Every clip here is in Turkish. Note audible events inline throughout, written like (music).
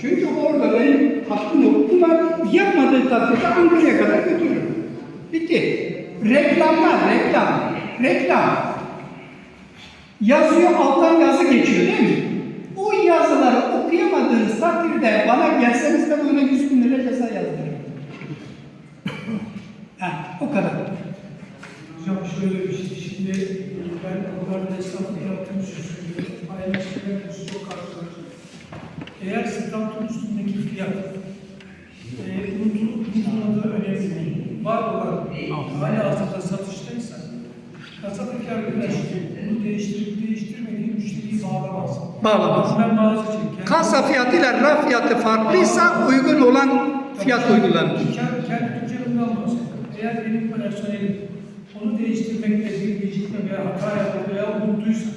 Çünkü orada benim hakkım yok. Bunlar yapmadığı takdirde Ankara'ya kadar götürürüm. Bitti. Reklamlar, reklam. Reklam. Yazıyor, alttan yazı geçiyor değil mi? O yazıları okuyamadığınız takdirde bana gelseniz ben ona 100 bin lira ceza yazdırırım. (laughs) ha, o kadar. Hocam şöyle bir şey, şimdi ben o kadar da esnaflık yaptığım için söylüyorum. Şeyler çok karşılaştım. Eğer standın üstündeki fiyat e, unutulmadığı önemli değil. Var olan hala hazırda satıştaysa kasadaki arkadaş bunu değiştirip değiştirmediği müşteriyi bağlamaz. Bağlamaz. Ben bazı çekken. Kasa fiyatıyla raf fiyatı farklıysa uygun olan fiyat uygulanır. Kendi, kendi dükkanımdan bahsediyorum. Eğer benim personelim onu değiştirmekte bir gecikme veya hata yaptı veya unuttuysa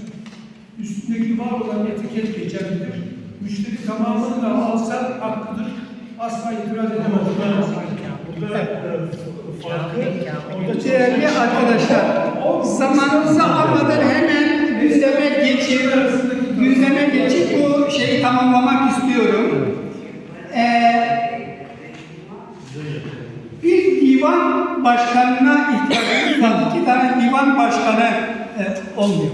üstündeki var olan etiket geçerlidir. Müşteri tamamını da alsa hakkıdır. Asla itiraz edemez. Burada farkı Değerli arkadaşlar, zamanınızı almadan hemen gündeme geçip, gündeme geçip bu şeyi tamamlamak istiyorum. Ee, bir divan başkanına ihtiyacımız var. İki tane divan başkanı e, olmuyor.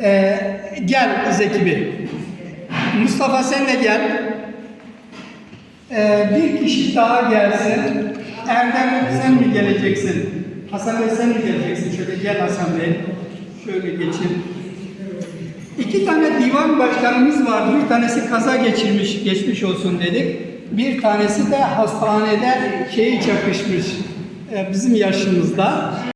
Ee, gel Zeki Bey. Mustafa sen de gel. Ee, bir kişi daha gelsin. Erdem sen mi geleceksin? Hasan Bey sen mi geleceksin? Şöyle gel Hasan Bey. Şöyle geçin. İki tane divan başkanımız vardı. Bir tanesi kaza geçirmiş, geçmiş olsun dedik. Bir tanesi de hastanede şeyi çakışmış. Ee, bizim yaşımızda.